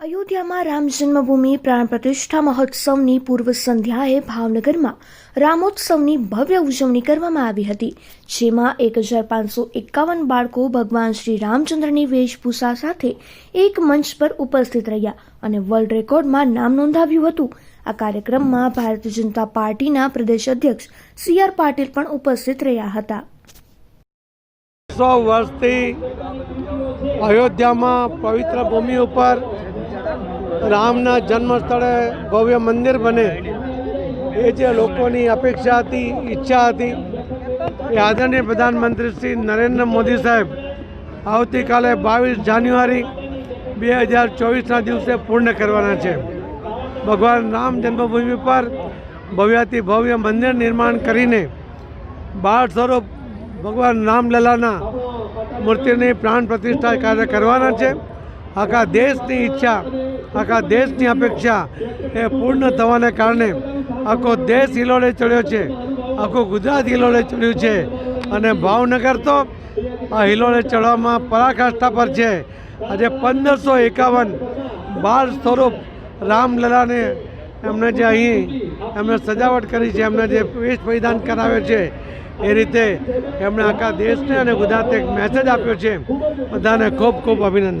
અયોધ્યામાં રામ જન્મભૂમિ પ્રાણ પ્રતિષ્ઠા મહોત્સવની પૂર્વ સંધ્યાએ ભાવનગરમાં રામોત્સવની ભવ્ય ઉજવણી કરવામાં આવી હતી, જેમાં એક હજાર પાંચસો એકાવન બાળકો ભગવાન શ્રી રામચંદ્રની વેશભૂષા સાથે એક મંચ પર ઉપસ્થિત રહ્યા અને વર્લ્ડ રેકોર્ડમાં નામ નોંધાવ્યું હતું. આ કાર્યક્રમમાં ભારતીય જનતા પાર્ટીના પ્રદેશ અધ્યક્ષ સી આર પાટીલ પણ ઉપસ્થિત રહ્યા હતા. સો વર્ષથી અયોધ્યામાં પવિત્ર ભૂમિ ઉપર રામના જન્મ સ્થળે ભવ્ય મંદિર બને. એ જે લોકોની અપેક્ષા હતી, ઈચ્છા હતી, એ આદરણીય પ્રધાનમંત્રી શ્રી નરેન્દ્ર મોદી સાહેબ આવતીકાલે બાવીસ જાન્યુઆરી બે હજાર ચોવીસના દિવસે પૂર્ણ કરવાના છે. ભગવાન રામ જન્મભૂમિ પર ભવ્યાથી ભવ્ય મંદિર નિર્માણ કરીને બાળ સ્વરૂપ ભગવાન રામલલાના મૂર્તિની પ્રાણ પ્રતિષ્ઠા કાર્ય કરવાના છે. આખા દેશની ઈચ્છા, આખા દેશની અપેક્ષા એ પૂર્ણ થવાને કારણે આખો દેશ હિલોડે ચડ્યો છે, આખું ગુજરાત હિલોડે ચડ્યું છે. અને ભાવનગર તો આ હિલોડે ચડવામાં પરાકાષ્ઠા પર છે. આજે પંદરસો એકાવન બાળ સ્વરૂપ રામલલાને એમને જે અહીં એમને સજાવટ કરી છે, એમને જે વેશ પરિધાન કરાવે છે, એ રીતે એમણે આખા દેશને અને ગુજરાતને એક મેસેજ આપ્યો છે. બધાને ખૂબ ખૂબ અભિનંદન.